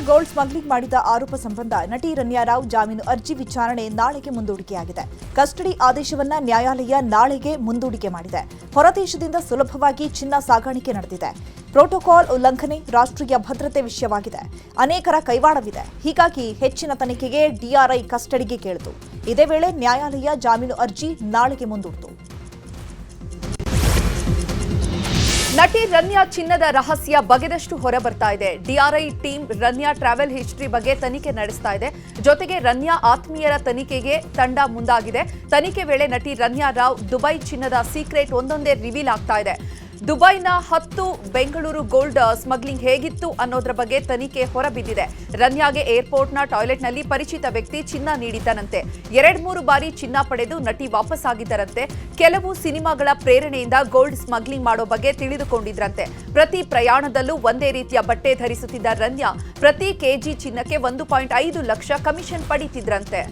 Gold smuggling ಮಾಡಿದ ಆರೋಪ ಸಂಬಂಧ ನಟಿ ರನ್ಯಾ ರಾವ್ ಜಾಮೀನು ಅರ್ಜಿ ವಿಚಾರಣೆ ನಾಳೆಗೆ ಮುಂದೂಡಿಕೆಯಾಗಿದೆ. ಕಸ್ಟಡಿ ಆದೇಶವನ್ನ ನ್ಯಾಯಾಲಯ ನಾಳೆಗೆ ಮುಂದೂಡಿಕೆ ಮಾಡಿದೆ. ಹೊರದೇಶದಿಂದ ಸುಲಭವಾಗಿ ಚಿನ್ನ ಸಾಗಾಣಿಕೆ ನಡೆದಿದೆ. ಪ್ರೋಟೋಕಾಲ್ ಉಲ್ಲಂಘನೆ ರಾಷ್ಟ್ರೀಯ ಭದ್ರತೆ ವಿಷಯವಾಗಿದೆ. ಅನೇಕರ ಕೈವಾಡವಿದೆ. ಹೀಗಾಗಿ ಹೆಚ್ಚಿನ ತನಿಖೆಗೆ ಡಿಆರ್ಐ ಕಸ್ಟಡಿಗೆ ಕೇಳಿತು. ಇದೇ ವೇಳೆ ನ್ಯಾಯಾಲಯ ಜಾಮೀನು ಅರ್ಜಿ ನಾಳೆಗೆ ಮುಂದೂಡಿತು. ನಟಿ ರನ್ಯಾ ಚಿನ್ನದ ರಹಸ್ಯ ಬಗೆದಷ್ಟು ಹೊರಬರ್ತಾ ಇದೆ. DRI team Ranya travel history ಬಗ್ಗೆ ತನಿಖೆ ನಡೆಸ್ತಾ ಇದೆ. ಜೊತೆಗೆ ರನ್ಯಾ ಆತ್ಮೀಯರ ತನಿಖೆಗೆ ತಂಡ ಮುಂದಾಗಿದೆ. ತನಿಖೆ ವೇಳೆ ನಟಿ ರನ್ಯಾ ರಾವ್ ದುಬೈ ಚಿನ್ನದ ಸೀಕ್ರೆಟ್ ಒಂದೊಂದೇ ರಿವೀಲ್ ಆಗ್ತಾ ಇದೆ. ದುಬೈನ ಹತ್ತು ಬೆಂಗಳೂರು ಗೋಲ್ಡ್ ಸ್ಮಗ್ಲಿಂಗ್ ಹೇಗಿತ್ತು ಅನ್ನೋದ್ರ ಬಗ್ಗೆ ತನಿಖೆ ಹೊರಬಿದ್ದಿದೆ. ರನ್ಯಾಗೆ ಏರ್ಪೋರ್ಟ್ನ ಟಾಯ್ಲೆಟ್ನಲ್ಲಿ ಪರಿಚಿತ ವ್ಯಕ್ತಿ ಚಿನ್ನ ನೀಡಿದ್ದನಂತೆ. ಎರಡ್ ಮೂರು ಬಾರಿ ಚಿನ್ನ ಪಡೆದು ನಟಿ ವಾಪಸ್ ಆಗಿದ್ದರಂತೆ ಕೆಲವು ಸಿನಿಮಾಗಳ ಪ್ರೇರಣೆಯಿಂದ ಗೋಲ್ಡ್ ಸ್ಮಗ್ಲಿಂಗ್ ಮಾಡೋ ಬಗ್ಗೆ ತಿಳಿದುಕೊಂಡಿದ್ರಂತೆ. ಪ್ರತಿ ಪ್ರಯಾಣದಲ್ಲೂ ಒಂದೇ ರೀತಿಯ ಬಟ್ಟೆ ಧರಿಸುತ್ತಿದ್ದ ರನ್ಯಾ ಪ್ರತಿ ಕೆಜಿ ಚಿನ್ನಕ್ಕೆ ಒಂದು ಪಾಯಿಂಟ್ ಐದು ಲಕ್ಷ ಕಮಿಷನ್ ಪಡೀತಿದ್ರಂತೆ.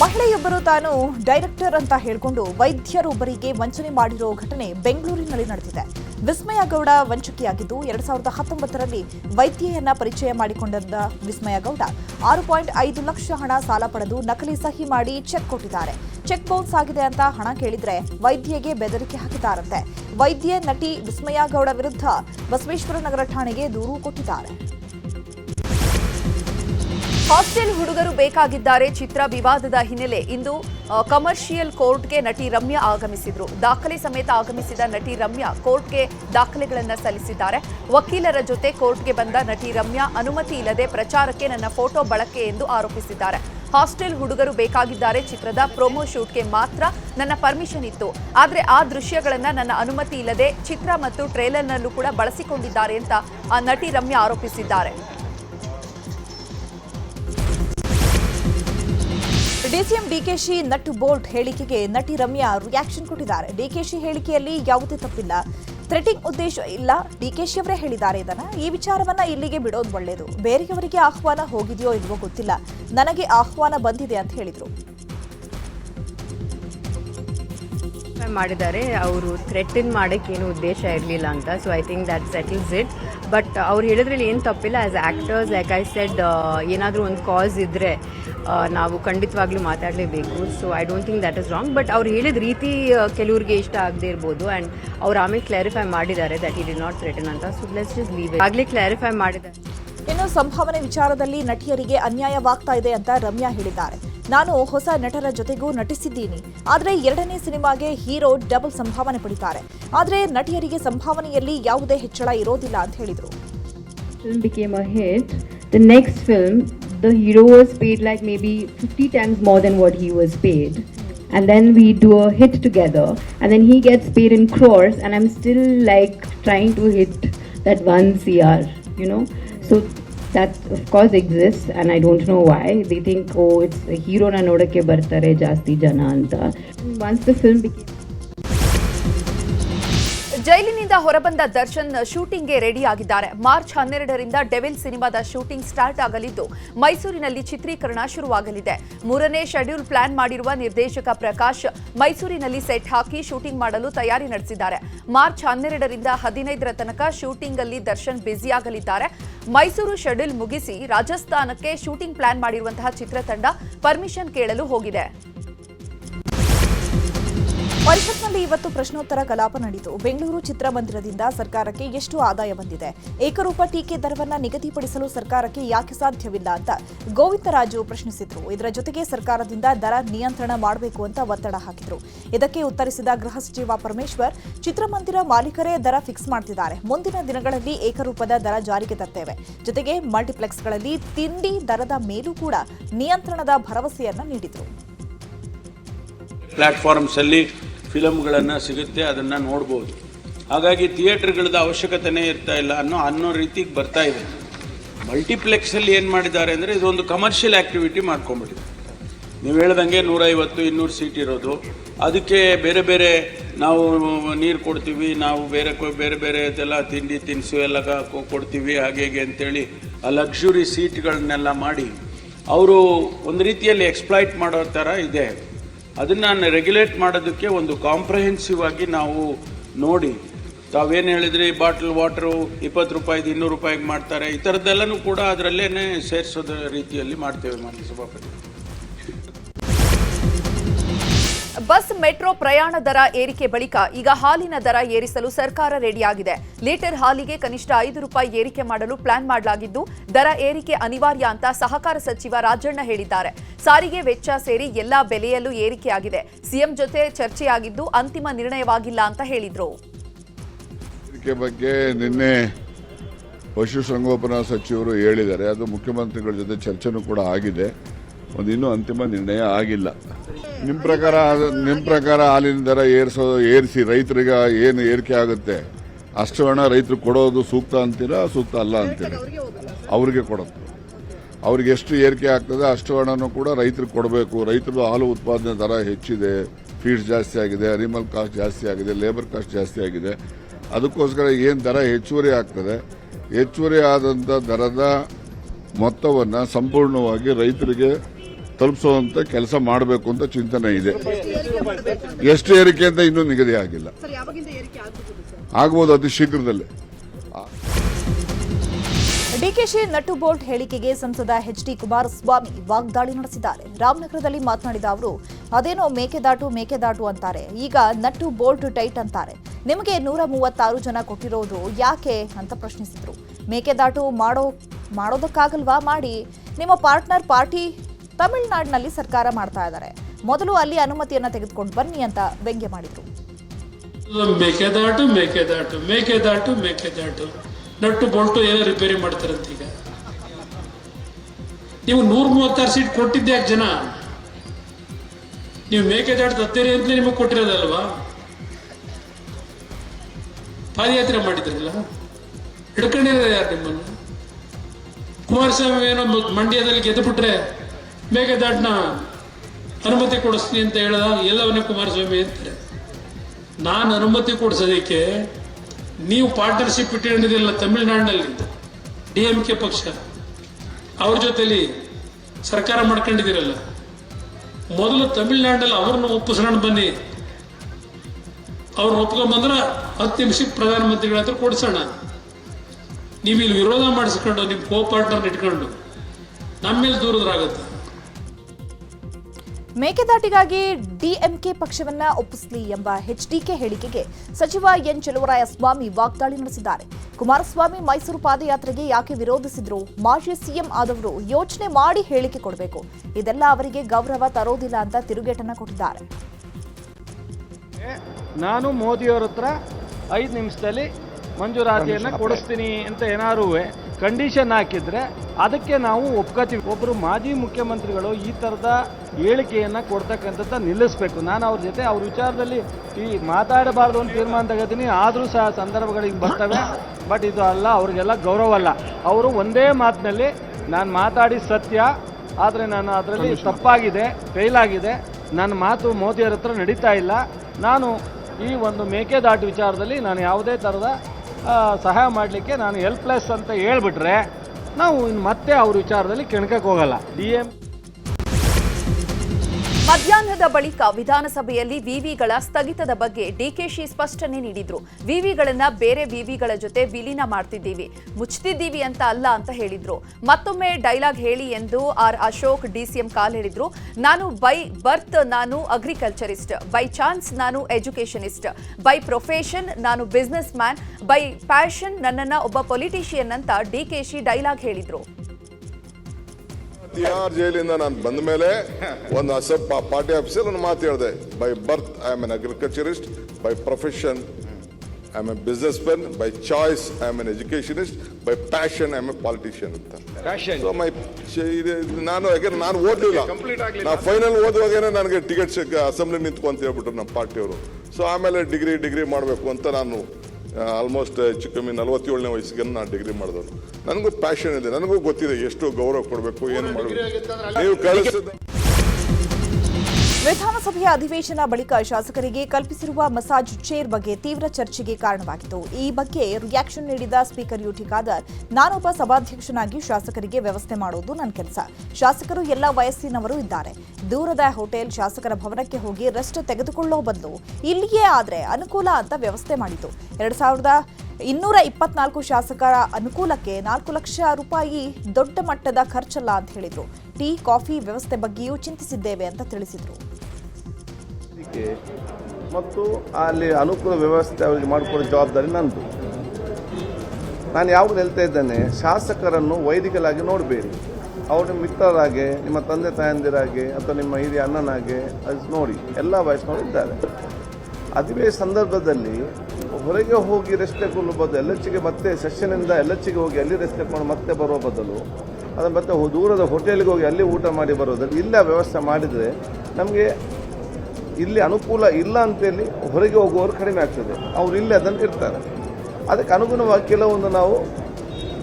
ಮಹಿಳೆಯೊಬ್ಬರು ತಾನು ಡೈರೆಕ್ಟರ್ ಅಂತ ಹೇಳಿಕೊಂಡು ವೈದ್ಯರೊಬ್ಬರಿಗೆ ವಂಚನೆ ಮಾಡಿರೋ ಘಟನೆ ಬೆಂಗಳೂರಿನಲ್ಲಿ ನಡೆದಿದೆ. ವಿಸ್ಮಯಗೌಡ ವಂಚಕಿಯಾಗಿದ್ದು ಎರಡ್ ಸಾವಿರದ ಹತ್ತೊಂಬತ್ತರಲ್ಲಿ ವೈದ್ಯೆಯನ್ನ ಪರಿಚಯ ಮಾಡಿಕೊಂಡಿದ್ದ ವಿಸ್ಮಯಗೌಡ ಆರು ಪಾಯಿಂಟ್ ಐದು ಲಕ್ಷ ಹಣ ಸಾಲ ಪಡೆದು ನಕಲಿ ಸಹಿ ಮಾಡಿ ಚೆಕ್ ಕೊಟ್ಟಿದ್ದಾರೆ. ಚೆಕ್ ಬೌನ್ಸ್ ಆಗಿದೆ ಅಂತ ಹಣ ಕೇಳಿದ್ರೆ ವೈದ್ಯೆಗೆ ಬೆದರಿಕೆ ಹಾಕಿದ್ದಾರಂತೆ. ವೈದ್ಯೆ ನಟಿ ವಿಸ್ಮಯಗೌಡ ವಿರುದ್ಧ ಬಸವೇಶ್ವರ ನಗರ ಠಾಣೆಗೆ ದೂರು ಕೊಟ್ಟಿದ್ದಾರೆ. ಹಾಸ್ಟೆಲ್ ಹುಡುಗರು ಬೇಕಾಗಿದ್ದಾರೆ ಚಿತ್ರ ವಿವಾದದ ಹಿನ್ನೆಲೆ. ಇಂದು ಕಮರ್ಷಿಯಲ್ ಕೋರ್ಟ್ಗೆ ನಟಿ ರಮ್ಯಾ ಆಗಮಿಸಿದ್ರು. ದಾಖಲೆ ಸಮೇತ ಆಗಮಿಸಿದ ನಟಿ ರಮ್ಯಾ ಕೋರ್ಟ್ಗೆ ದಾಖಲೆಗಳನ್ನು ಸಲ್ಲಿಸಿದ್ದಾರೆ. ವಕೀಲರ ಜೊತೆ ಕೋರ್ಟ್ಗೆ ಬಂದ ನಟಿ ರಮ್ಯಾ ಅನುಮತಿ ಇಲ್ಲದೆ ಪ್ರಚಾರಕ್ಕೆ ನನ್ನ ಫೋಟೋ ಬಳಕೆ ಎಂದು ಆರೋಪಿಸಿದ್ದಾರೆ. ಹಾಸ್ಟೆಲ್ ಹುಡುಗರು ಬೇಕಾಗಿದ್ದಾರೆ ಚಿತ್ರದ ಪ್ರೊಮೋ ಶೂಟ್ಗೆ ಮಾತ್ರ ನನ್ನ ಪರ್ಮಿಷನ್ ಇತ್ತು. ಆದರೆ ಆ ದೃಶ್ಯಗಳನ್ನು ನನ್ನ ಅನುಮತಿ ಇಲ್ಲದೆ ಚಿತ್ರ ಮತ್ತು ಟ್ರೇಲರ್ನಲ್ಲೂ ಕೂಡ ಬಳಸಿಕೊಂಡಿದ್ದಾರೆ ಅಂತ ಆ ನಟಿ ರಮ್ಯಾ ಆರೋಪಿಸಿದ್ದಾರೆ. ಡಿಸಿಎಂ ಡಿಕೆಶಿ ನಟ್ ಬೋಲ್ಟ್ ಹೇಳಿಕೆಗೆ ನಟಿ ರಮ್ಯಾ ರಿಯಾಕ್ಷನ್ ಕೊಟ್ಟಿದ್ದಾರೆ. ಡಿಕೆಶಿ ಹೇಳಿಕೆಯಲ್ಲಿ ಯಾವುದೇ ತಪ್ಪಿಲ್ಲ. ಥ್ರೆಟಿಂಗ್ ಉದ್ದೇಶ ಇಲ್ಲ. ಡಿಕೆಶಿ ಅವರೇ ಹೇಳಿದ್ದಾರೆ ಇದನ್ನ. ಈ ವಿಚಾರವನ್ನ ಇಲ್ಲಿಗೆ ಬಿಡೋದು ಒಳ್ಳೆಯದು ಬೇರೆಯವರಿಗೆ ಆಹ್ವಾನ ಹೋಗಿದೆಯೋ ಇಲ್ವೋ ಗೊತ್ತಿಲ್ಲ. ನನಗೆ ಆಹ್ವಾನ ಬಂದಿದೆ ಅಂತ ಹೇಳಿದರು. ಮಾಡಿದ್ದಾರೆ. ಅವರು ಥ್ರೆಟಿನ್ ಮಾಡೋಕ್ಕೇನು ಉದ್ದೇಶ ಇರಲಿಲ್ಲ ಅಂತ. So I think that settles it but ಅವ್ರು ಹೇಳಿದ್ರಲ್ಲಿ ಏನು ತಪ್ಪಿಲ್ಲ. As actors like I said ಏನಾದರೂ ಒಂದು ಕಾಸ್ ಇದ್ದರೆ ನಾವು ಖಂಡಿತವಾಗ್ಲೂ ಮಾತಾಡಲೇಬೇಕು. So I don't think that is wrong but ಅವ್ರು ಹೇಳಿದ ರೀತಿ ಕೆಲವ್ರಿಗೆ ಇಷ್ಟ ಆಗದೆ ಇರ್ಬೋದು ಆ್ಯಂಡ್ ಅವ್ರು ಆಮೇಲೆ ಕ್ಲಾರಿಫೈ ಮಾಡಿದ್ದಾರೆ that he did not threaten ಅಂತ. ಸೊ ಲೆಟ್ಸ್ ಜಸ್ಟ್ ಲೀವ್ ಆಗಲೇ ಕ್ಲಾರಿಫೈ ಮಾಡಿದ್ದಾರೆ. ಇನ್ನು ಸಂಭಾವನೆ ವಿಚಾರದಲ್ಲಿ ನಟಿಯರಿಗೆ ಅನ್ಯಾಯವಾಗ್ತಾ ಇದೆ ಅಂತ ರಮ್ಯಾ ಹೇಳಿದ್ದಾರೆ. ನಾನು ಹೊಸ ನಟರ ಜೊತೆಗೂ ನಟಿಸಿದ್ದೀನಿ. ಆದರೆ ಎರಡನೇ ಸಿನಿಮಾಗೆ ಹೀರೋ ಡಬಲ್ ಸಂಭಾವನೆ ಪಡಿತಾರೆ. ಆದರೆ ನಟಿಯರಿಗೆ ಸಂಭಾವನೆಯಲ್ಲಿ ಯಾವುದೇ ಹೆಚ್ಚಳ ಇರೋದಿಲ್ಲ ಅಂತ ಹೇಳಿದ್ರು. The hero was paid like maybe 50 times more than what he was paid. And then we do a hit together, and then he gets paid in crores, and I'm still like trying to hit that one CR, you know? So that of course exists, and I don't know why. They think, oh, it's a hero na nodake bartare jasti jana anta. Once the film became ಜೈಲಿನಿಂದ ಹೊರಬಂದ ದರ್ಶನ್ ಶೂಟಿಂಗ್ಗೆ ready ಆಗಿದ್ದಾರೆ March ಹನ್ನೆರಡರಿಂದ devil ಸಿನಿಮಾದ shooting start ಆಗಲಿದ್ದು, ಮೈಸೂರಿನಲ್ಲಿ ಚಿತ್ರೀಕರಣ ಶುರುವಾಗಲಿದೆ. ಮೂರನೇ ಶೆಡ್ಯೂಲ್ ಪ್ಲಾನ್ ಮಾಡಿರುವ ನಿರ್ದೇಶಕ ಪ್ರಕಾಶ್ ಮೈಸೂರಿನಲ್ಲಿ ಸೆಟ್ ಹಾಕಿ ಶೂಟಿಂಗ್ ಮಾಡಲು ತಯಾರಿ ನಡೆಸಿದ್ದಾರೆ. ಮಾರ್ಚ್ ಹನ್ನೆರಡರಿಂದ ಹದಿನೈದರ ತನಕ ಶೂಟಿಂಗ್ ಅಲ್ಲಿ ದರ್ಶನ್ ಬ್ಯುಸಿಯಾಗಲಿದ್ದಾರೆ. ಮೈಸೂರು ಶೆಡ್ಯೂಲ್ ಮುಗಿಸಿ ರಾಜಸ್ಥಾನಕ್ಕೆ ಶೂಟಿಂಗ್ ಪ್ಲಾನ್ ಮಾಡಿರುವಂತಹ ಚಿತ್ರತಂಡ ಪರ್ಮಿಷನ್ ಕೇಳಲು ಹೋಗಿದೆ. ಪರಿಷತ್ನಲ್ಲಿ ಇವತ್ತು ಪ್ರಶ್ನೋತ್ತರ ಕಲಾಪ ನಡೆಯಿತು. ಬೆಂಗಳೂರು ಚಿತ್ರಮಂದಿರದಿಂದ ಸರ್ಕಾರಕ್ಕೆ ಎಷ್ಟು ಆದಾಯ ಬಂದಿದೆ? ಏಕರೂಪ ಟೀಕೆ ದರವನ್ನು ನಿಗದಿಪಡಿಸಲು ಸರ್ಕಾರಕ್ಕೆ ಯಾಕೆ ಸಾಧ್ಯವಿಲ್ಲ ಅಂತ ಗೋವಿಂದರಾಜು ಪ್ರಶ್ನಿಸಿದ್ರು. ಇದರ ಜೊತೆಗೆ ಸರ್ಕಾರದಿಂದ ದರ ನಿಯಂತ್ರಣ ಮಾಡಬೇಕು ಅಂತ ಒತ್ತಡ ಹಾಕಿದ್ರು. ಇದಕ್ಕೆ ಉತ್ತರಿಸಿದ ಗೃಹ ಸಚಿವ ಪರಮೇಶ್ವರ್, ಚಿತ್ರಮಂದಿರ ಮಾಲೀಕರೇ ದರ ಫಿಕ್ಸ್ ಮಾಡ್ತಿದ್ದಾರೆ. ಮುಂದಿನ ದಿನಗಳಲ್ಲಿ ಏಕರೂಪದ ದರ ಜಾರಿಗೆ ತರ್ತೇವೆ. ಜೊತೆಗೆ ಮಲ್ಟಿಪ್ಲೆಕ್ಸ್ಗಳಲ್ಲಿ ತಿಂಡಿ ದರದ ಮೇಲೂ ಕೂಡ ನಿಯಂತ್ರಣದ ಭರವಸೆಯನ್ನ ನೀಡಿದ್ರು. ಪ್ಲ್ಯಾಟ್ಫಾರ್ಮ್ಸಲ್ಲಿ ಫಿಲಮ್ಗಳನ್ನು ಸಿಗುತ್ತೆ, ಅದನ್ನು ನೋಡ್ಬೋದು. ಹಾಗಾಗಿ ಥಿಯೇಟ್ರ್ಗಳದ್ದು ಅವಶ್ಯಕತೆನೇ ಇರ್ತಾ ಇಲ್ಲ ಅನ್ನೋ ಅನ್ನೋ ರೀತಿಗೆ ಬರ್ತಾ ಇದೆ. ಮಲ್ಟಿಪ್ಲೆಕ್ಸಲ್ಲಿ ಏನು ಮಾಡಿದ್ದಾರೆ ಅಂದರೆ, ಇದೊಂದು ಕಮರ್ಷಿಯಲ್ ಆ್ಯಕ್ಟಿವಿಟಿ ಮಾಡ್ಕೊಂಬಿಟ್ಟಿದೆ ನೀವು ಹೇಳ್ದಂಗೆ ನೂರೈವತ್ತು, ಇನ್ನೂರು ಸೀಟ್ ಇರೋದು. ಅದಕ್ಕೆ ಬೇರೆ ಬೇರೆ ನಾವು ನೀರು ಕೊಡ್ತೀವಿ, ನಾವು ಬೇರೆ ಬೇರೆ ಬೇರೆ ಇದೆಲ್ಲ ತಿಂಡಿ, ತಿನಿಸು ಎಲ್ಲ ಕೊಡ್ತೀವಿ, ಹಾಗೆ ಹೀಗೆ ಅಂತೇಳಿ ಆ ಲಕ್ಸುರಿ ಸೀಟ್ಗಳನ್ನೆಲ್ಲ ಮಾಡಿ, ಅವರು ಒಂದು ರೀತಿಯಲ್ಲಿ ಎಕ್ಸ್ಪ್ಲಾಯ್ಟ್ ಮಾಡೋ ಥರ ಇದೆ. ಅದನ್ನು ರೆಗ್ಯುಲೇಟ್ ಮಾಡೋದಕ್ಕೆ ಒಂದು ಕಾಂಪ್ರಹೆನ್ಸಿವ್ ಆಗಿ ನಾವು ನೋಡಿ. ತಾವೇನು ಹೇಳಿದ್ರಿ ಬಾಟಲ್ ವಾಟ್ರು ಇಪ್ಪತ್ತು ರೂಪಾಯಿದು ಇನ್ನೂರು ರೂಪಾಯಿಗೆ ಮಾಡ್ತಾರೆ. ಈ ಥರದ್ದೆಲ್ಲನೂ ಕೂಡ ಅದರಲ್ಲೇ ಸೇರಿಸೋದ ರೀತಿಯಲ್ಲಿ ಮಾಡ್ತೇವೆ ಮಾನ್ಯ ಸಭಾಪತಿ. ಬಸ್, ಮೆಟ್ರೋ ಪ್ರಯಾಣ ದರ ಏರಿಕೆ ಬಳಿಕ ಈಗ ಹಾಲಿನ ದರ ಏರಿಸಲು ಸರ್ಕಾರ ರೆಡಿಯಾಗಿದೆ. ಲೀಟರ್ ಹಾಲಿಗೆ ಕನಿಷ್ಠ ಐದು ರೂಪಾಯಿ ಏರಿಕೆ ಮಾಡಲು ಪ್ಲಾನ್ ಮಾಡಲಾಗಿದ್ದು, ದರ ಏರಿಕೆ ಅನಿವಾರ್ಯ ಅಂತ ಸಹಕಾರ ಸಚಿವ ರಾಜಣ್ಣ ಹೇಳಿದ್ದಾರೆ. ಸಾರಿಗೆ ವೆಚ್ಚ ಸೇರಿ ಎಲ್ಲಾ ಬೆಲೆಯಲ್ಲೂ ಏರಿಕೆಯಾಗಿದೆ. ಸಿಎಂ ಜೊತೆ ಚರ್ಚೆಯಾಗಿದ್ದು ಅಂತಿಮ ನಿರ್ಣಯವಾಗಿಲ್ಲ ಅಂತ ಹೇಳಿದ್ರು. ಬಗ್ಗೆ ನಿನ್ನೆ ಪಶುಸಂಗೋಪನಾ ಸಚಿವರು ಹೇಳಿದ್ದಾರೆ. ಅದು ಮುಖ್ಯಮಂತ್ರಿಗಳ ಜೊತೆ ಚರ್ಚೆನೂ ಕೂಡ ಆಗಿದೆ. ಒಂದು ಇನ್ನೂ ಅಂತಿಮ ನಿರ್ಣಯ ಆಗಿಲ್ಲ. ನಿಮ್ಮ ಪ್ರಕಾರ ನಿಮ್ಮ ಪ್ರಕಾರ ಹಾಲಿನ ದರ ಏರಿಸೋ, ಏರಿಸಿ ರೈತರಿಗೆ ಏನು ಏರಿಕೆ ಆಗುತ್ತೆ? ಅಷ್ಟು ಹಣ ರೈತರು ಕೊಡೋದು ಸೂಕ್ತ ಅಂತೀರಾ, ಸೂಕ್ತ ಅಲ್ಲ ಅಂತೀರಾ? ಅವ್ರಿಗೆ ಕೊಡುತ್ತೆ ಅವ್ರಿಗೆ ಎಷ್ಟು ಏರಿಕೆ ಆಗ್ತದೆ, ಅಷ್ಟು ಹಣನೂ ಕೂಡ ರೈತರಿಗೆ ಕೊಡಬೇಕು. ರೈತರು ಹಾಲು ಉತ್ಪಾದನೆ ದರ ಹೆಚ್ಚಿದೆ ಫೀಡ್ಸ್ ಜಾಸ್ತಿ ಆಗಿದೆ ಅನಿಮಲ್ ಕಾಸ್ಟ್ ಜಾಸ್ತಿ ಆಗಿದೆ ಲೇಬರ್ ಕಾಸ್ಟ್ ಜಾಸ್ತಿ ಆಗಿದೆ. ಅದಕ್ಕೋಸ್ಕರ ಏನು ದರ ಹೆಚ್ಚುವರಿ ಆಗ್ತದೆ? ಹೆಚ್ಚುವರಿ ಆದಂಥ ದರದ ಮೊತ್ತವನ್ನು ಸಂಪೂರ್ಣವಾಗಿ ರೈತರಿಗೆ ತಲುಪಿಸುವಂತ ಕೆಲಸ ಮಾಡಬೇಕು ಅಂತ ಚಿಂತನೆ ಇದೆ. ಎಷ್ಟು ಏರಿಕೆ ಅಂತ ಇನ್ನೂ ನಿಗದಿ ಆಗಿಲ್ಲ. ಆಗ್ಬೋದು ಅತಿ ಶೀಘ್ರದಲ್ಲೇ. ಡಿಕೆಶಿ ನಟು ಬೋಲ್ಟ್ ಹೇಳಿಕೆಗೆ ಸಂಸದ ಎಚ್ ಡಿ ಕುಮಾರಸ್ವಾಮಿ ವಾಗ್ದಾಳಿ ನಡೆಸಿದ್ದಾರೆ. ರಾಮನಗರದಲ್ಲಿ ಮಾತನಾಡಿದ ಅವರು ಅದೇನೋ ಮೇಕೆದಾಟು ಮೇಕೆದಾಟು ಅಂತಾರೆ. ಈಗ ನಟು ಬೋಲ್ಟ್ ಟೈಟ್ ಅಂತಾರೆ. ನಿಮಗೆ ನೂರ ಮೂವತ್ತಾರು ಜನ ಕೊಟ್ಟಿರೋದು ಯಾಕೆ? ಅಂತ ಪ್ರಶ್ನಿಸಿದ್ರು. ಮೇಕೆದಾಟು ಮಾಡೋ ಮಾಡೋದಕ್ಕಾಗಲ್ವಾ? ಮಾಡಿ. ನಿಮ್ಮ ಪಾರ್ಟ್ನರ್ ಪಾರ್ಟಿ ತಮಿಳುನಾಡಿನಲ್ಲಿ ಸರ್ಕಾರ ಮಾಡ್ತಾ ಇದ್ದಾರೆ. ಮೊದಲು ಅಲ್ಲಿ ಅನುಮತಿಯನ್ನ ತೆಗೆದುಕೊಂಡು ಬನ್ನಿ ಅಂತ ವ್ಯಂಗ್ಯ ಮಾಡಿದ್ರು. ಮೇಕೆದಾಟು ಮೇಕೆದಾಟು ಮೇಕೆದಾಟು ಮೇಕೆದಾಟು ನಟ್ಟು ಬೋಲ್ಟು ಏನೋ ರಿಪೇರಿ ಮಾಡ್ತಾರಂತ ಈಗ ನೀವು ನೂರ ಮೂವತ್ತಾರು ಸೀಟ್ ಕೊಟ್ಟಿದ್ದೆ ಜನ? ನೀವು ಮೇಕೆದಾಟು ತತ್ತೇರಿ ಅಂತ ನಿಮಗೆ ಕೊಟ್ಟಿರೋದಲ್ವಾ? ಪಾದಯಾತ್ರೆ ಮಾಡಿದ್ರಲ್ಲ? ಹಿಡ್ಕೊಂಡಿರೋದ ಯಾರು ನಿಮ್ಮನ್ನು? ಕುಮಾರಸ್ವಾಮಿ ಏನೋ ಮಂಡ್ಯದಲ್ಲಿ ಗೆದ್ದು ಬಿಟ್ರೆ ಮೇಕೆದಾಟನ ಅನುಮತಿ ಕೊಡಿಸ್ತೀನಿ ಅಂತ ಹೇಳಿದ ಎಲ್ಲವನ್ನೇ ಕುಮಾರಸ್ವಾಮಿ ಅಂತಾರೆ. ನಾನು ಅನುಮತಿ ಕೊಡಿಸೋದಕ್ಕೆ ನೀವು ಪಾರ್ಟ್ನರ್ಶಿಪ್ ಇಟ್ಟುಕೊಂಡಿದ್ದಿಲ್ಲ ತಮಿಳುನಾಡಿನಲ್ಲಿ, ಡಿ ಎಂ ಕೆ ಪಕ್ಷ. ಅವ್ರ ಜೊತೆಲಿ ಸರ್ಕಾರ ಮಾಡ್ಕೊಂಡಿದ್ದೀರಲ್ಲ. ಮೊದಲು ತಮಿಳುನಾಡಿನಲ್ಲಿ ಅವ್ರನ್ನ ಒಪ್ಪಿಸ್ಕೊಂಡು ಬನ್ನಿ. ಅವ್ರನ್ನ ಒಪ್ಕೊಂಡ್ಬಂದ್ರೆ ಹತ್ತು ನಿಮಿಷಕ್ಕೆ ಪ್ರಧಾನಮಂತ್ರಿಗಳ ಹತ್ರ ಕೊಡಿಸೋಣ. ನೀವು ಇಲ್ಲಿ ವಿರೋಧ ಮಾಡಿಸ್ಕೊಂಡು ನಿಮ್ಮ ಕೋ ಪಾರ್ಟ್ನರ್ ಇಟ್ಕೊಂಡು ನಮ್ಮ ಮೇಲೆ ದೂರದ್ರಾಗುತ್ತೆ ಮೇಕೆದಾಟಿಗಾಗಿ ಡಿಎಂಕೆ ಪಕ್ಷವನ್ನ ಒಪ್ಪಿಸಲಿ ಎಂಬ ಎಚ್ಡಿಕೆ ಹೇಳಿಕೆಗೆ ಸಚಿವ ಎನ್ ಸ್ವಾಮಿ ವಾಗ್ದಾಳಿ ನಡೆಸಿದ್ದಾರೆ. ಕುಮಾರಸ್ವಾಮಿ ಮೈಸೂರು ಪಾದಯಾತ್ರೆಗೆ ಯಾಕೆ ವಿರೋಧಿಸಿದ್ರು? ಮಾಜಿ ಸಿಎಂ ಆದವರು ಯೋಚನೆ ಮಾಡಿ ಹೇಳಿಕೆ ಕೊಡಬೇಕು. ಇದೆಲ್ಲ ಅವರಿಗೆ ಗೌರವ ತರೋದಿಲ್ಲ ಅಂತ ತಿರುಗೇಟನ್ನ ಕೊಟ್ಟಿದ್ದಾರೆ. ನಾನು ಮೋದಿಯವರ ಹತ್ರ ಐದು ನಿಮಿಷದಲ್ಲಿ ಮಂಜೂರಾತಿಯನ್ನು ಕೊಡಿಸ್ತೀನಿ ಅಂತ ಏನಾರು ಕಂಡೀಷನ್ ಹಾಕಿದ್ರೆ ಅದಕ್ಕೆ ನಾವು ಒಪ್ಕೋತೀವಿ. ಒಬ್ಬರು ಮಾಜಿ ಮುಖ್ಯಮಂತ್ರಿಗಳು ಈ ಥರದ ಹೇಳಿಕೆಯನ್ನು ಕೊಡ್ತಕ್ಕಂಥದ್ದು ನಿಲ್ಲಿಸಬೇಕು. ನಾನು ಅವ್ರ ಜೊತೆ ಅವ್ರ ವಿಚಾರದಲ್ಲಿ ಈ ಮಾತಾಡಬಾರ್ದು ಅಂತ ತೀರ್ಮಾನ ತಗೋತೀನಿ ಆದರೂ ಸಹ ಸಂದರ್ಭಗಳಿಗೆ ಬರ್ತವೆ. ಬಟ್ ಇದು ಅಲ್ಲ ಅವ್ರಿಗೆಲ್ಲ ಗೌರವ ಅಲ್ಲ. ಅವರು ಒಂದೇ ಮಾತಿನಲ್ಲಿ ನಾನು ಮಾತಾಡಿ ಸತ್ಯ ಆದರೆ ನಾನು ಅದರಲ್ಲಿ ತಪ್ಪಾಗಿದೆ ಫೇಲ್ ಆಗಿದೆ. ನನ್ನ ಮಾತು ಮೋದಿಯವ್ರ ಹತ್ರ ನಡೀತಾ ಇಲ್ಲ. ನಾನು ಈ ಒಂದು ಮೇಕೆದಾಟು ವಿಚಾರದಲ್ಲಿ ನಾನು ಯಾವುದೇ ಥರದ ಸಹಾಯ ಮಾಡಲಿಕ್ಕೆ ನಾನು ಹೆಲ್ಪ್ಲೆಸ್ ಅಂತ ಹೇಳ್ಬಿಟ್ರೆ ನಾವು ಇನ್ನು ಮತ್ತೆ ಅವ್ರ ವಿಚಾರದಲ್ಲಿ ಕೆಣಕಕ್ಕೆ ಹೋಗಲ್ಲ. ಡಿ ಎಂ ಮಧ್ಯಾಹ್ನದ ಬಳಿಕ ವಿಧಾನಸಭೆಯಲ್ಲಿ ವಿವಿಗಳ ಸ್ಥಗಿತದ ಬಗ್ಗೆ ಡಿಕೆಶಿ ಸ್ಪಷ್ಟನೆ ನೀಡಿದ್ರು. ವಿವಿಗಳನ್ನ ಬೇರೆ ವಿವಿಗಳ ಜೊತೆ ವಿಲೀನ ಮಾಡ್ತಿದ್ದೀವಿ. ಮುಚ್ತಿದ್ದೀವಿ ಅಂತ ಅಲ್ಲ ಅಂತ ಹೇಳಿದ್ರು. ಮತ್ತೊಮ್ಮೆ ಡೈಲಾಗ್ ಹೇಳಿ ಎಂದು ಆರ್ ಅಶೋಕ್ ಡಿಸಿಎಂ ಕಾಲ್ ಹೇಳಿದ್ರು. ನಾನು ಬೈ ಬರ್ತ್ ನಾನು ಅಗ್ರಿಕಲ್ಚರಿಸ್ಟ್, ಬೈ ಚಾನ್ಸ್ ನಾನು ಎಜುಕೇಷನಿಸ್ಟ್, ಬೈ ಪ್ರೊಫೆಷನ್ ನಾನು ಬಿಸ್ನೆಸ್ ಮ್ಯಾನ್ ಬೈ ಪ್ಯಾಷನ್ ನನ್ನನ್ನ ಒಬ್ಬ ಪೊಲಿಟಿಷಿಯನ್ ಅಂತ ಡಿಕೆಶಿ ಡೈಲಾಗ್ ಹೇಳಿದ್ರು. ತಿಹಾರ್ ಜೈಲಿಂದ ನಾನು ಬಂದ ಮೇಲೆ ಒಂದು ಅಸ ಪಾರ್ಟಿ ಆಫೀಸರ್ ಒಂದು ಮಾತು ಹೇಳಿದೆ. By birth I am an agriculturist by profession I am a businessmen by choice I am an educationist by passion I am a politician ಅಂತ ಸೊ ಮೈ ನಾನು ಯಾಕಂದ್ರೆ ನಾನು ಓದಲಿಲ್ಲ. ನಾ ಫೈನಲ್ ಓದುವಾಗೇನೆ ನನಗೆ ಟಿಕೆಟ್ ಅಸೆಂಬ್ಲಿ ನಿಂತ್ಕೊಂತ ಹೇಳ್ಬಿಟ್ರು ನಮ್ಮ ಪಾರ್ಟಿಯವರು. ಸೊ ಆಮೇಲೆ ಡಿಗ್ರಿ ಡಿಗ್ರಿ ಮಾಡಬೇಕು ಅಂತ ನಾನು ಆಲ್ಮೋಸ್ಟ್ ಹೆಚ್ಚು ಕಮ್ಮಿ ನಲವತ್ತೇಳನೇ ವಯಸ್ಸಿಗೆ ನಾನು ಡಿಗ್ರಿ ಮಾಡಿದವರು. ನನಗೂ ಪ್ಯಾಷನ್ ಇದೆ. ನನಗೂ ಗೊತ್ತಿದೆ ಎಷ್ಟು ಗೌರವ ಕೊಡಬೇಕು ಏನು ಮಾಡಬೇಕು. ನೀವು ಕಳಿಸಿದ ವಿಧಾನಸಭೆಯ ಅಧಿವೇಶನ ಬಳಿಕ ಶಾಸಕರಿಗೆ ಕಲ್ಪಿಸಿರುವ ಮಸಾಜ್ ಚೇರ್ ಬಗ್ಗೆ ತೀವ್ರ ಚರ್ಚೆಗೆ ಕಾರಣವಾಗಿತ್ತು. ಈ ಬಗ್ಗೆ ರಿಯಾಕ್ಷನ್ ನೀಡಿದ ಸ್ಪೀಕರ್ ಯುಟಿ ಖಾದರ್, ನಾನೊಬ್ಬ ಸಭಾಧ್ಯಕ್ಷನಾಗಿ ಶಾಸಕರಿಗೆ ವ್ಯವಸ್ಥೆ ಮಾಡೋದು ನನ್ನ ಕೆಲಸ. ಶಾಸಕರು ಎಲ್ಲ ವಯಸ್ಸಿನವರು ಇದ್ದಾರೆ. ದೂರದ ಹೋಟೆಲ್ ಶಾಸಕರ ಭವನಕ್ಕೆ ಹೋಗಿ ರೆಸ್ಟ್ ತೆಗೆದುಕೊಳ್ಳೋ ಬದಲು ಇಲ್ಲಿಯೇ ಆದರೆ ಅನುಕೂಲ ಅಂತ ವ್ಯವಸ್ಥೆ ಮಾಡಿತು ಎರಡ್ ಸಾವಿರದ ಇನ್ನೂರ ಇಪ್ಪತ್ನಾಲ್ಕು ಶಾಸಕರ ಅನುಕೂಲಕ್ಕೆ ನಾಲ್ಕು ಲಕ್ಷ ರೂಪಾಯಿ ದೊಡ್ಡ ಮಟ್ಟದ ಖರ್ಚಲ್ಲ ಅಂತ ಹೇಳಿದರು. ಟೀ, ಕಾಫಿ ವ್ಯವಸ್ಥೆ ಬಗ್ಗೆಯೂ ಚಿಂತಿಸಿದ್ದೇವೆ ಅಂತ ತಿಳಿಸಿದ್ರು. ಮತ್ತು ಅಲ್ಲಿ ಅನುಕೂಲ ವ್ಯವಸ್ಥೆ ಅವರಿಗೆ ಮಾಡಿಕೊಡೋ ಜವಾಬ್ದಾರಿ ನಂದು. ನಾನು ಯಾವಾಗ ಹೇಳ್ತಾ ಇದ್ದೇನೆ, ಶಾಸಕರನ್ನು ವೈದಿಕಲಾಗಿ ನೋಡಬೇಡಿ. ಅವರು ನಿಮ್ಮ ಮಿತ್ರರಾಗೆ, ನಿಮ್ಮ ತಂದೆ ತಾಯಂದಿರಾಗೆ ಅಥವಾ ನಿಮ್ಮ ಹಿರಿಯ ಅಣ್ಣನಾಗೆ ಅದು ನೋಡಿ, ಎಲ್ಲ ವಯಸ್ಸಿನವರು ಇದ್ದಾರೆ. ಅದುವೇ ಸಂದರ್ಭದಲ್ಲಿ ಹೊರಗೆ ಹೋಗಿ ರೆಸ್ಟ್ ತಗೊಳ್ಳೋ ಬದಲು, ಎಲ್ಲಚ್ಚಿಗೆ ಮತ್ತೆ ಸೆಷನಿಂದ ಎಲ್ಲಚ್ಚಿಗೆ ಹೋಗಿ ಅಲ್ಲಿ ರೆಸ್ಟ್ ತಗೊಂಡು ಮತ್ತೆ ಬರುವ ಬದಲು, ಅದನ್ನು ಮತ್ತೆ ದೂರದ ಹೋಟೆಲ್ಗೆ ಹೋಗಿ ಅಲ್ಲಿ ಊಟ ಮಾಡಿ ಬರೋದಲ್ಲಿ ಇಲ್ಲ ವ್ಯವಸ್ಥೆ ಮಾಡಿದರೆ ನಮಗೆ ಇಲ್ಲಿ ಅನುಕೂಲ ಇಲ್ಲ ಅಂತೇಳಿ ಹೊರಗೆ ಹೋಗುವವರು ಕಡಿಮೆ ಆಗ್ತದೆ. ಅವರು ಇಲ್ಲಿ ಅದನ್ನು ಇರ್ತಾರೆ. ಅದಕ್ಕೆ ಅನುಗುಣವಾಗಿ ಕೆಲವೊಂದು ನಾವು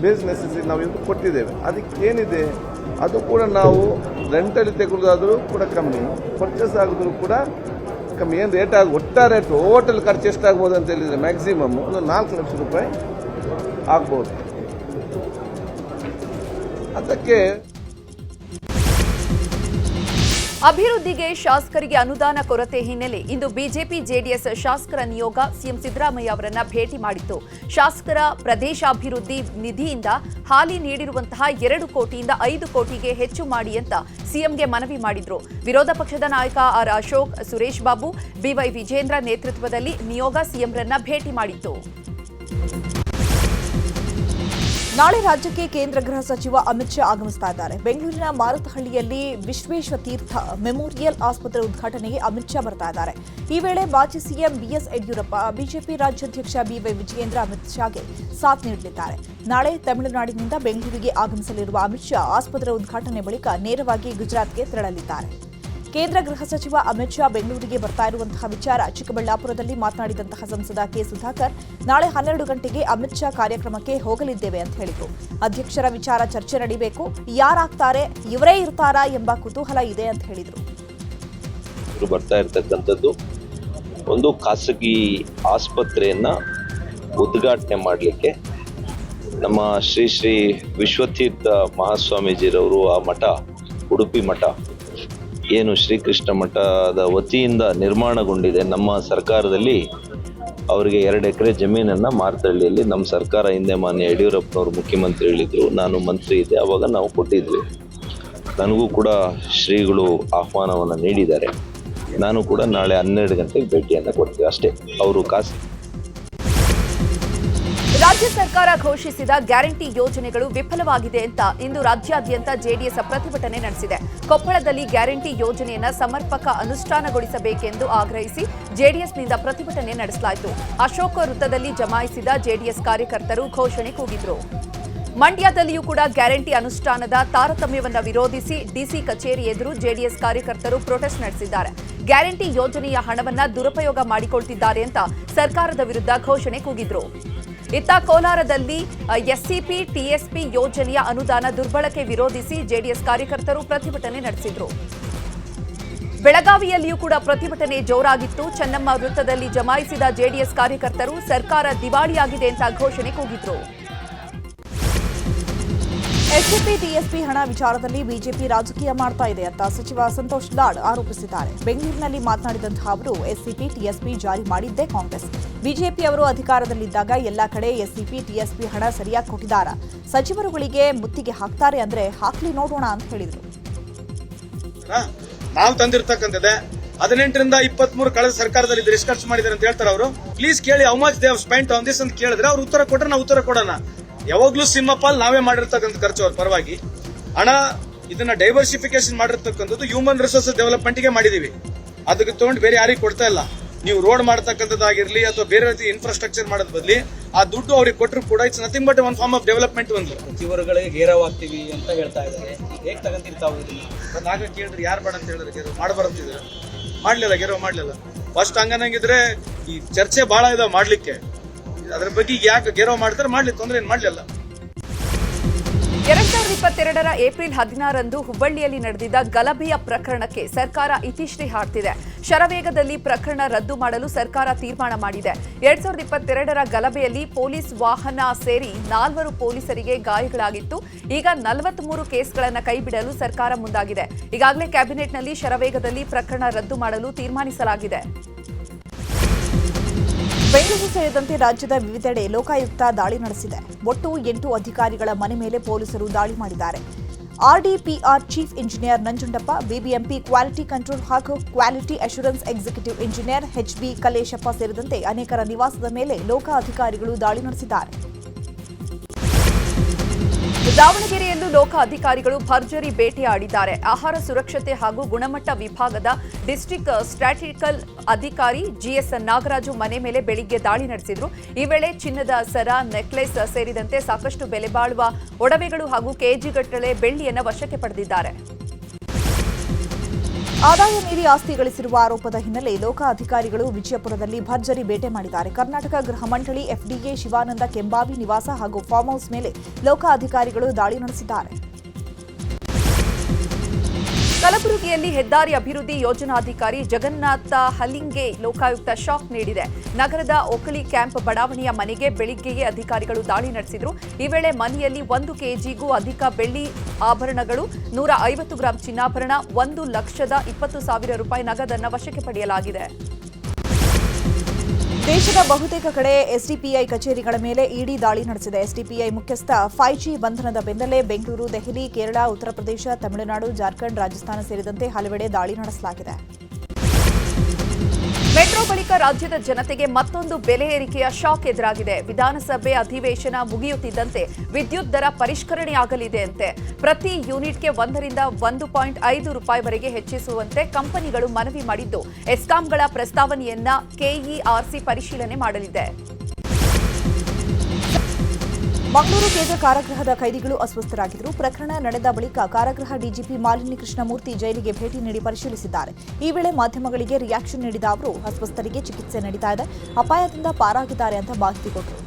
ಬಿಸ್ನೆಸ್ ನಾವು ಇದು ಕೊಟ್ಟಿದ್ದೇವೆ. ಅದಕ್ಕೆ ಏನಿದೆ? ಅದು ಕೂಡ ನಾವು ರೆಂಟಲ್ಲಿ ತೆಗೆದಾದರೂ ಕೂಡ ಕಮ್ಮಿ ಪರ್ಚೇಸ್ ಆಗಿದ್ರು ಕೂಡ ಕಮ್ಮಿ. ಏನು ರೇಟ್ ಆಗಿ, ಒಟ್ಟಾರೆ ಟೋಟಲ್ ಖರ್ಚು ಎಷ್ಟಾಗ್ಬೋದು ಅಂತ ಹೇಳಿದರೆ ಮ್ಯಾಕ್ಸಿಮಮ್ ಒಂದು ನಾಲ್ಕು ಲಕ್ಷ ರೂಪಾಯಿ ಆಗ್ಬೋದು. ಅದಕ್ಕೆ ಅಭಿವೃದ್ಧಿಗೆ ಶಾಸಕರಿಗೆ ಅನುದಾನ ಕೊರತೆ ಹಿನ್ನೆಲೆ ಇಂದು ಬಿಜೆಪಿ ಜೆಡಿಎಸ್ ಶಾಸಕರ ನಿಯೋಗ ಸಿಎಂ ಸಿದ್ದರಾಮಯ್ಯ ಅವರನ್ನ ಭೇಟಿ ಮಾಡಿತ್ತು. ಶಾಸಕರ ಪ್ರದೇಶಾಭಿವೃದ್ಧಿ ನಿಧಿಯಿಂದ ಹಾಲಿ ನೀಡಿರುವಂತಹ ಎರಡು ಕೋಟಿಯಿಂದ ಐದು ಕೋಟಿಗೆ ಹೆಚ್ಚು ಮಾಡಿ ಅಂತ ಸಿಎಂಗೆ ಮನವಿ ಮಾಡಿದ್ರು. ವಿರೋಧ ಪಕ್ಷದ ನಾಯಕ R Ashok, Suresh Babu B Y Vijayendra ನೇತೃತ್ವದಲ್ಲಿ ನಿಯೋಗ ಸಿಎಂರನ್ನ ಭೇಟಿ ಮಾಡಿತ್ತು. ನಾಳೆ ರಾಜ್ಯಕ್ಕೆ ಕೇಂದ್ರ ಗೃಹ ಸಚಿವ ಅಮಿತ್ ಶಾ ಆಗಮಿಸ್ತಾ ಇದ್ದಾರೆ. ಬೆಂಗಳೂರಿನ ಮಾರತಹಳ್ಳಿಯಲ್ಲಿ ವಿಶ್ವೇಶ್ವ ತೀರ್ಥ ಮೆಮೋರಿಯಲ್ ಆಸ್ಪತ್ರೆ ಉದ್ಘಾಟನೆಗೆ ಅಮಿತ್ ಶಾ ಬರ್ತಾ ಇದ್ದಾರೆ. ಈ ವೇಳೆ ಮಾಜಿ CM B S Yediyurappa, BJP ರಾಜ್ಯಾಧ್ಯಕ್ಷ ಬಿವೈ ವಿಜಯೇಂದ್ರ ಅಮಿತ್ ಶಾಗೆ ಸಾಥ್ ನೀಡಲಿದ್ದಾರೆ. ನಾಳೆ ತಮಿಳುನಾಡಿನಿಂದ ಬೆಂಗಳೂರಿಗೆ ಆಗಮಿಸಲಿರುವ ಅಮಿತ್ ಶಾ ಆಸ್ಪತ್ರೆ ಉದ್ಘಾಟನೆ ಬಳಿಕ ನೇರವಾಗಿ ಗುಜರಾತ್ಗೆ ತೆರಳಲಿದ್ದಾರೆ. ಕೇಂದ್ರ ಗೃಹ ಸಚಿವ ಅಮಿತ್ ಶಾ ಬೆಂಗಳೂರಿಗೆ ಬರ್ತಾ ಇರುವಂತಹ ವಿಚಾರ ಚಿಕ್ಕಬಳ್ಳಾಪುರದಲ್ಲಿ ಮಾತನಾಡಿದಂತಹ ಸಂಸದ ಕೆ. ಸುಧಾಕರ್, ನಾಳೆ ಹನ್ನೆರಡು ಗಂಟೆಗೆ ಅಮಿತ್ ಶಾ ಕಾರ್ಯಕ್ರಮಕ್ಕೆ ಹೋಗಲಿದ್ದೇವೆ ಅಂತ ಹೇಳಿದರು. ಅಧ್ಯಕ್ಷರ ವಿಚಾರ ಚರ್ಚೆ ನಡೀಬೇಕು, ಯಾರಾಗ್ತಾರೆ, ಇವರೇ ಇರ್ತಾರಾ ಎಂಬ ಕುತೂಹಲ ಇದೆ ಅಂತ ಹೇಳಿದರು. ಬರ್ತಾ ಇರ್ತಕ್ಕಂಥದ್ದು ಒಂದು ಖಾಸಗಿ ಆಸ್ಪತ್ರೆಯನ್ನ ಉದ್ಘಾಟನೆ ಮಾಡಲಿಕ್ಕೆ ನಮ್ಮ ಶ್ರೀ ಶ್ರೀ ವಿಶ್ವತೀರ್ಥ ಮಹಾಸ್ವಾಮೀಜಿರವರು ಆ ಮಠ, ಉಡುಪಿ ಮಠ ಏನು ಶ್ರೀಕೃಷ್ಣ ಮಠದ ವತಿಯಿಂದ ನಿರ್ಮಾಣಗೊಂಡಿದೆ, ನಮ್ಮ ಸರ್ಕಾರದಲ್ಲಿ ಅವರಿಗೆ ಎರಡು ಎಕರೆ ಜಮೀನನ್ನು ಮಾರ್ತಳ್ಳಿಯಲ್ಲಿ ನಮ್ಮ ಸರ್ಕಾರ ಹಿಂದೆ ಮಾನ್ಯ ಯಡಿಯೂರಪ್ಪನವರು ಮುಖ್ಯಮಂತ್ರಿ ಹೇಳಿದರು. ನಾನು ಮಂತ್ರಿ ಇದ್ದೆ ಆವಾಗ ನಾವು ಕೊಟ್ಟಿದ್ವಿ. ನನಗೂ ಕೂಡ ಶ್ರೀಗಳು ಆಹ್ವಾನವನ್ನು ನೀಡಿದ್ದಾರೆ. ನಾನು ಕೂಡ ನಾಳೆ ಹನ್ನೆರಡು ಗಂಟೆಗೆ ಭೇಟಿಯನ್ನು ಕೊಡ್ತೀವಿ ಅಷ್ಟೇ. ಅವರು ಕಾಸು ರಾಜ್ಯ ಸರ್ಕಾರ ಘೋಷಿಸಿದ ಗ್ಯಾರಂಟಿ ಯೋಜನೆಗಳು ವಿಫಲವಾಗಿದೆ ಅಂತ ಇಂದು ರಾಜ್ಯಾದ್ಯಂತ ಜೆಡಿಎಸ್ ಪ್ರತಿಭಟನೆ ನಡೆಸಿದೆ. ಕೊಪ್ಪಳದಲ್ಲಿ ಗ್ಯಾರಂಟಿ ಯೋಜನೆಯನ್ನ ಸಮರ್ಪಕ ಅನುಷ್ಠಾನಗೊಳಿಸಬೇಕೆಂದು ಆಗ್ರಹಿಸಿ ಜೆಡಿಎಸ್ನಿಂದ ಪ್ರತಿಭಟನೆ ನಡೆಸಲಾಯಿತು. ಅಶೋಕ ವೃತ್ತದಲ್ಲಿ ಜಮಾಯಿಸಿದ ಜೆಡಿಎಸ್ ಕಾರ್ಯಕರ್ತರು ಘೋಷಣೆ ಕೂಗಿದ್ರು. ಮಂಡ್ಯದಲ್ಲಿಯೂ ಕೂಡ ಗ್ಯಾರಂಟಿ ಅನುಷ್ಠಾನದ ತಾರತಮ್ಯವನ್ನು ವಿರೋಧಿಸಿ ಡಿಸಿ ಕಚೇರಿ ಎದುರು ಜೆಡಿಎಸ್ ಕಾರ್ಯಕರ್ತರು ಪ್ರೊಟೆಸ್ಟ್ ನಡೆಸಿದ್ದಾರೆ. ಗ್ಯಾರಂಟಿ ಯೋಜನೆಯ ಹಣವನ್ನ ದುರುಪಯೋಗ ಮಾಡಿಕೊಳ್ತಿದ್ದಾರೆ ಅಂತ ಸರ್ಕಾರದ ವಿರುದ್ಧ ಘೋಷಣೆ ಕೂಗಿದ್ರು. ಇತ್ತ ಕೋಲಾರದಲ್ಲಿ ಎಸ್ಸಿಪಿ, ಟಿಎಸ್ಪಿ ಯೋಜನೆಯ ಅನುದಾನ ದುರ್ಬಳಕೆ ವಿರೋಧಿಸಿ ಜೆಡಿಎಸ್ ಕಾರ್ಯಕರ್ತರು ಪ್ರತಿಭಟನೆ ನಡೆಸಿದ್ರು. ಬೆಳಗಾವಿಯಲ್ಲಿಯೂ ಕೂಡ ಪ್ರತಿಭಟನೆ ಜೋರಾಗಿತ್ತು. ಚೆನ್ನಮ್ಮ ವೃತ್ತದಲ್ಲಿ ಜಮಾಯಿಸಿದ ಜೆಡಿಎಸ್ ಕಾರ್ಯಕರ್ತರು ಸರ್ಕಾರ ದಿವಾಳಿಯಾಗಿದೆ ಅಂತ ಘೋಷಣೆ ಕೂಗಿದ್ರು. ಎಸ್ಸಿಪಿ ಟಿಎಸ್ಪಿ ಹಣ ವಿಚಾರದಲ್ಲಿ ಬಿಜೆಪಿ ರಾಜಕೀಯ ಮಾಡ್ತಾ ಇದೆ ಅಂತ ಸಚಿವ ಸಂತೋಷ್ ಲಾಡ್ ಆರೋಪಿಸಿದ್ದಾರೆ. ಬೆಂಗಳೂರಿನಲ್ಲಿ ಮಾತನಾಡಿದಂತಹ ಅವರು, ಎಸ್ಸಿಪಿ ಟಿಎಸ್ಪಿ ಜಾರಿ ಮಾಡಿದ್ದೇ ಕಾಂಗ್ರೆಸ್. ಬಿಜೆಪಿ ಅವರು ಅಧಿಕಾರದಲ್ಲಿದ್ದಾಗ ಎಲ್ಲ ಕಡೆ ಎಸ್ಸಿಪಿ ಟಿಎಸ್ಪಿ ಹಣ ಸರಿಯಾಗಿ ಕೊಟ್ಟಿದ್ದಾರ? ಸಚಿವರುಗಳಿಗೆ ಮುತ್ತಿಗೆ ಹಾಕ್ತಾರೆ ಅಂದ್ರೆ ಹಾಕ್ಲಿ ನೋಡೋಣ ಅಂತ ಹೇಳಿದರು. ನಾವು ತಂದಿರ್ತಕ್ಕಂಥದ್ದೇ. ಹದಿನೆಂಟರಿಂದ ಇಪ್ಪತ್ಮೂರು ಕಳೆದ ಸರ್ಕಾರದಲ್ಲಿ ಇದು ಖರ್ಚು ಮಾಡಿದ್ದಾರೆ ಅಂತ ಹೇಳ್ತಾರೆ ಅವರು. ಪ್ಲೀಸ್ ಕೇಳಿ how much they've spent on this ಅಂತ ಕೇಳಿದ್ರೆ ಅವ್ರು ಉತ್ತರ ಕೊಟ್ರೆ ನಾವು ಉತ್ತರ ಕೊಡೋಣ. ಯಾವಾಗ್ಲೂ ಸಿಂಹಪಾಲ್ ನಾವೇ ಮಾಡಿರ್ತಕ್ಕಂಥ ಖರ್ಚು ಅವ್ರ ಪರವಾಗಿ. ಹಣ ಇದನ್ನ ಡೈವರ್ಸಿಫಿಕೇಶನ್ ಮಾಡಿರ್ತಕ್ಕಂಥದ್ದು ಹ್ಯೂಮನ್ ರಿಸೋರ್ಸಸ್ ಡೆವಲಪ್ಮೆಂಟ್ಗೆ ಮಾಡಿದೀವಿ. ಅದಕ್ಕೆ ತಗೊಂಡು ಬೇರೆ ಯಾರಿಗೂ ಕೊಡ್ತಾ ಇಲ್ಲ. ನೀವು ರೋಡ್ ಮಾಡ್ತಕ್ಕಂಥದ್ದಾಗಿರ್ಲಿ ಅಥವಾ ಬೇರೆ ರೀತಿ ಇನ್ಫ್ರಾಸ್ಟ್ರಕ್ಚರ್ ಮಾಡೋದ್ ಬದಲಿ ಆ ದುಡ್ಡು ಅವ್ರಿಗೆ ಕೊಟ್ಟರು ಕೂಡ it's nothing but one form of development ಒಂದು. ಸಚಿವರುಗಳಿಗೆ ಗೇರವಾಗ್ತೀವಿ ಅಂತ ಹೇಳ್ತಾ ಇದ್ದಾರೆ. ಹೇಗೆ ತಗೊಂತೀನಿ ತಾವು ಅದನ್ನ ಆಗ ಕೇಳಿದ್ರೆ ಯಾರು ಬೇಡ ಅಂತ ಹೇಳಿದ್ರೆ ಗೇರವ್ ಮಾಡಬಾರಂತಿದ್ರೆ ಮಾಡ್ಲಿಲ್ಲ ಗೇರವ್ ಮಾಡ್ಲಿಲ್ಲ. ಫಸ್ಟ್ ಹಂಗನಂಗಿದ್ರೆ ಈ ಚರ್ಚೆ ಬಹಳ ಇದಾವೆ ಮಾಡ್ಲಿಕ್ಕೆ. ಅದ್ರ ಬಗ್ಗೆ ಯಾಕೆ ಗೆರೋ ಮಾಡ್ತಾರೆ, ಮಾಡ್ಲಿ, ತೊಂದರೆ ಏನು ಮಾಡ್ಲಿಲ್ಲ. ಎರಡ್ ಸಾವಿರದ ಇಪ್ಪತ್ತೆರಡರ ಏಪ್ರಿಲ್ ಹದಿನಾರಂದು ಹುಬ್ಬಳ್ಳಿಯಲ್ಲಿ ನಡೆದಿದ್ದ ಗಲಭೆಯ ಪ್ರಕರಣಕ್ಕೆ ಸರ್ಕಾರ ಇತಿಶ್ರೀ ಹಾಡ್ತಿದೆ. ಶರವೇಗದಲ್ಲಿ ಪ್ರಕರಣ ರದ್ದು ಮಾಡಲು ಸರ್ಕಾರ ತೀರ್ಮಾನ ಮಾಡಿದೆ. ಎರಡ್ ಸಾವಿರದ ಇಪ್ಪತ್ತೆರಡರ ಗಲಭೆಯಲ್ಲಿ ಪೊಲೀಸ್ ವಾಹನ ಸೇರಿ ನಾಲ್ವರು ಪೊಲೀಸರಿಗೆ ಗಾಯಗಳಾಗಿತ್ತು. ಈಗ ನಲವತ್ಮೂರು ಕೇಸ್ಗಳನ್ನು ಕೈಬಿಡಲು ಸರ್ಕಾರ ಮುಂದಾಗಿದೆ. ಈಗಾಗಲೇ ಕ್ಯಾಬಿನೆಟ್ನಲ್ಲಿ ಶರವೇಗದಲ್ಲಿ ಪ್ರಕರಣ ರದ್ದು ಮಾಡಲು ತೀರ್ಮಾನಿಸಲಾಗಿದೆ. ಬೆಂಗಳೂರು ಸೇರಿದಂತೆ ರಾಜ್ಯದ ವಿವಿಧೆಡೆ ಲೋಕಾಯುಕ್ತ ದಾಳಿ ನಡೆಸಿದೆ. ಒಟ್ಟು ಎಂಟು ಅಧಿಕಾರಿಗಳ ಮನೆ ಮೇಲೆ ಪೊಲೀಸರು ದಾಳಿ ಮಾಡಿದ್ದಾರೆ. RDPR chief engineer Nanjundappa, BBMP quality control ಹಾಗೂ quality assurance executive engineer HB Kaleshappa ಸೇರಿದಂತೆ ಅನೇಕರ ನಿವಾಸದ ಮೇಲೆ ಲೋಕ ಅಧಿಕಾರಿಗಳು ದಾಳಿ ನಡೆಸಿದ್ದಾರೆ. ದಾವಣಗೆರೆಯಲ್ಲೂ ಲೋಕ ಅಧಿಕಾರಿಗಳು ಭರ್ಜರಿ ಬೇಟೆಯಾಡಿದ್ದಾರೆ. ಆಹಾರ ಸುರಕ್ಷತೆ ಹಾಗೂ ಗುಣಮಟ್ಟ ವಿಭಾಗದ ಡಿಸ್ಟಿಕ್ ಸ್ಟ್ರಾಟಿಕಲ್ ಅಧಿಕಾರಿ ಜಿಎಸ್ ನಾಗರಾಜು ಮನೆ ಮೇಲೆ ಬೆಳಿಗ್ಗೆ ದಾಳಿ ನಡೆಸಿದ್ರು. ಈ ವೇಳೆ ಚಿನ್ನದ ಸರ, ನೆಕ್ಲೆಸ್ ಸೇರಿದಂತೆ ಸಾಕಷ್ಟು ಬೆಲೆ ಬಾಳುವ ಒಡವೆಗಳು ಹಾಗೂ ಕೆಜಿಗಟ್ಟಲೆ ಬೆಳ್ಳಿಯನ್ನು ವಶಕ್ಕೆ ಪಡೆದಿದ್ದಾರೆ. ಆದಾಯ ಮೀರಿ ಆಸ್ತಿ ಗಳಿಸಿರುವ ಆರೋಪದ ಹಿನ್ನೆಲೆ ಲೋಕಾಧಿಕಾರಿಗಳು ವಿಜಯಪುರದಲ್ಲಿ ಭರ್ಜರಿ ಬೇಟೆ ಮಾಡಿದ್ದಾರೆ. ಕರ್ನಾಟಕ ಗೃಹ ಮಂಡಳಿ ಎಫ್ಡಿಎ ಶಿವಾನಂದ ಕೆಂಬಾವಿ ನಿವಾಸ ಹಾಗೂ ಫಾರ್ಮ್ ಹೌಸ್ ಮೇಲೆ ಲೋಕಾಧಿಕಾರಿಗಳು ದಾಳಿ ನಡೆಸಿದ್ದಾರೆ. ಕಲಬುರಗಿಯಲ್ಲಿ ಹೆದ್ದಾರಿ ಅಭಿವೃದ್ಧಿ ಯೋಜನಾಧಿಕಾರಿ ಜಗನ್ನಾಥ ಹಲಿಂಗೆ ಲೋಕಾಯುಕ್ತ ಶಾಕ್ ನೀಡಿದೆ. ನಗರದ ಒಕಲಿ ಕ್ಯಾಂಪ್ ಬಡಾವಣೆಯ ಮನೆಗೆ ಬೆಳಿಗ್ಗೆಯೇ ಅಧಿಕಾರಿಗಳು ದಾಳಿ ನಡೆಸಿದರು. ಈ ವೇಳೆ ಮನೆಯಲ್ಲಿ ಒಂದು ಕೆಜಿಗೂ ಅಧಿಕ ಬೆಳ್ಳಿ ಆಭರಣಗಳು, ನೂರ ಐವತ್ತು ಗ್ರಾಂ ಚಿನ್ನಾಭರಣ, ಒಂದು ಲಕ್ಷದ ಇಪ್ಪತ್ತು ಸಾವಿರ ರೂಪಾಯಿ ನಗದನ್ನು ವಶಕ್ಕೆ ಪಡೆಯಲಾಗಿದೆ. ದೇಶದ ಬಹುತೇಕ ಕಡೆ ಎಸ್ಡಿಪಿಐ ಕಚೇರಿಗಳ ಮೇಲೆ ಇಡಿ ದಾಳಿ ನಡೆಸಿದೆ. ಎಸ್ಡಿಪಿಐ ಮುಖ್ಯಸ್ಥ ಫೈವ್ ಜಿ ಬಂಧನದ ಬೆನ್ನಲ್ಲೇ ಬೆಂಗಳೂರು, ದೆಹಲಿ, ಕೇರಳ, ಉತ್ತರ ಪ್ರದೇಶ, ತಮಿಳುನಾಡು, ಜಾರ್ಖಂಡ್, ರಾಜಸ್ಥಾನ ಸೇರಿದಂತೆ ಹಲವೆಡೆ ದಾಳಿ ನಡೆಸಲಾಗಿದೆ. ಮೆಟ್ರೋ ಬಳಿಕ ರಾಜ್ಯದ ಜನತೆಗೆ ಮತ್ತೊಂದು ಬೆಲೆ ಏರಿಕೆಯ ಶಾಕ್ ಎದುರಾಗಿದೆ. ವಿಧಾನಸಭೆ ಅಧಿವೇಶನ ಮುಗಿಯುತ್ತಿದ್ದಂತೆ ವಿದ್ಯುತ್ ದರ ಪರಿಷ್ಕರಣೆಯಾಗಲಿದೆ ಅಂತೆ. ಪ್ರತಿ ಯೂನಿಟ್ಗೆ ಒಂದರಿಂದ ಒಂದು ಪಾಯಿಂಟ್ ಐದು ರೂಪಾಯಿವರೆಗೆ ಹೆಚ್ಚಿಸುವಂತೆ ಕಂಪನಿಗಳು ಮನವಿ ಮಾಡಿದ್ದು. ಎಸ್ಕಾಂಗಳ ಪ್ರಸ್ತಾವನೆಯನ್ನ ಕೆಇಆರ್ಸಿ ಪರಿಶೀಲನೆ ಮಾಡಲಿದೆ. ಮಂಗಳೂರು ಕೇಂದ್ರ ಕಾರಾಗೃಹದ ಕೈದಿಗಳು ಅಸ್ವಸ್ಥರಾಗಿದ್ದರು. ಪ್ರಕರಣ ನಡೆದ ಬಳಿಕ ಕಾರಾಗೃಹ ಡಿಜಿಪಿ ಮಾಲಿನಿ ಕೃಷ್ಣಮೂರ್ತಿ ಜೈಲಿಗೆ ಭೇಟಿ ನೀಡಿ ಪರಿಶೀಲಿಸಿದ್ದಾರೆ. ಈ ವೇಳೆ ಮಾಧ್ಯಮಗಳಿಗೆ ರಿಯಾಕ್ಷನ್ ನೀಡಿದ ಅವರು, ಅಸ್ವಸ್ಥರಿಗೆ ಚಿಕಿತ್ಸೆ ನಡೀತಾ ಇದೆ. ಅಪಾಯದಿಂದ ಪಾರಾಗಿದ್ದಾರೆ ಅಂತ ಮಾಹಿತಿ ಕೊಟ್ಟರು.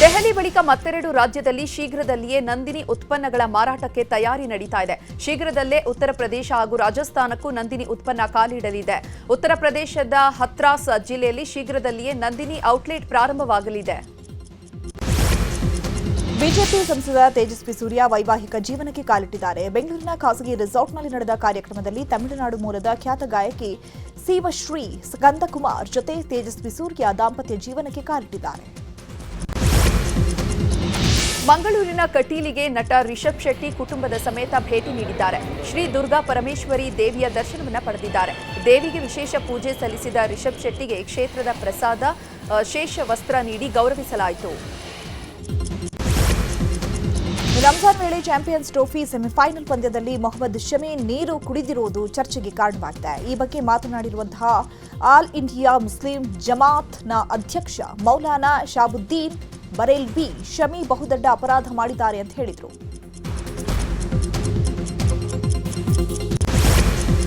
ದೆಹಲಿ ಬಳಿಕ ಮತ್ತೆರಡು ರಾಜ್ಯದಲ್ಲಿ ಶೀಘ್ರದಲ್ಲಿಯೇ ನಂದಿನಿ ಉತ್ಪನ್ನಗಳ ಮಾರಾಟಕ್ಕೆ ತಯಾರಿ ನಡೀತಾ ಇದೆ. ಶೀಘ್ರದಲ್ಲೇ ಉತ್ತರ ಪ್ರದೇಶ ಹಾಗೂ ರಾಜಸ್ಥಾನಕ್ಕೂ ನಂದಿನಿ ಉತ್ಪನ್ನ ಕಾಲಿಡಲಿದೆ ಉತ್ತರ ಪ್ರದೇಶದ ಹತ್ರಾಸ್ ಜಿಲ್ಲೆಯಲ್ಲಿ ಶೀಘ್ರದಲ್ಲಿಯೇ ನಂದಿನಿ ಔಟ್ಲೆಟ್ ಪ್ರಾರಂಭವಾಗಲಿದೆ. ಬಿಜೆಪಿ ಸಂಸದ ತೇಜಸ್ವಿ ಸೂರ್ಯ ವೈವಾಹಿಕ ಜೀವನಕ್ಕೆ ಕಾಲಿಟ್ಟಿದ್ದಾರೆ. ಬೆಂಗಳೂರಿನ ಖಾಸಗಿ ರೆಸಾರ್ಟ್ನಲ್ಲಿ ನಡೆದ ಕಾರ್ಯಕ್ರಮದಲ್ಲಿ ತಮಿಳುನಾಡು ಮೂಲದ ಖ್ಯಾತ ಗಾಯಕಿ ಶಿವಶ್ರೀ ಸ್ಕಂದಕುಮಾರ್ ಜೊತೆ ತೇಜಸ್ವಿ ಸೂರ್ಯ ದಾಂಪತ್ಯ ಜೀವನಕ್ಕೆ ಕಾಲಿಟ್ಟಿದ್ದಾರೆ. ಮಂಗಳೂರಿನ ಕಟೀಲಿಗೆ ನಟ ರಿಷಬ್ ಶೆಟ್ಟಿ ಕುಟುಂಬದ ಸಮೇತ ಭೇಟಿ ನೀಡಿದ್ದಾರೆ. ಶ್ರೀ ದುರ್ಗಾ ಪರಮೇಶ್ವರಿ ದೇವಿಯ ದರ್ಶನವನ್ನ ಪಡೆದಿದ್ದಾರೆ. ದೇವಿಗೆ ವಿಶೇಷ ಪೂಜೆ ಸಲ್ಲಿಸಿದ ರಿಷಬ್ ಶೆಟ್ಟಿಗೆ ಕ್ಷೇತ್ರದ ಪ್ರಸಾದ ಶೇಷ ವಸ್ತ್ರ ನೀಡಿ ಗೌರವಿಸಲಾಯಿತು. ರಂಜಾನ್ ವೇಳೆ ಚಾಂಪಿಯನ್ಸ್ ಟ್ರೋಫಿ ಸೆಮಿಫೈನಲ್ ಪಂದ್ಯದಲ್ಲಿ ಮೊಹಮ್ಮದ್ ಶಮಿ ನೀರು ಕುಡಿದಿರುವುದು ಚರ್ಚೆಗೆ ಕಾರಣವಾಗಿದೆ. ಈ ಬಗ್ಗೆ ಮಾತನಾಡಿರುವಂತಹ ಆಲ್ ಇಂಡಿಯಾ ಮುಸ್ಲಿಂ ಜಮಾತ್ನ ಅಧ್ಯಕ್ಷ ಮೌಲಾನಾ ಶಾಬುದ್ದೀನ್ ಬರೇಲ್ವಿ, ಶಮಿ ಬಹುದೊಡ್ಡ ಅಪರಾಧ ಮಾಡಿದ್ದಾರೆ ಅಂತ ಹೇಳಿದರು.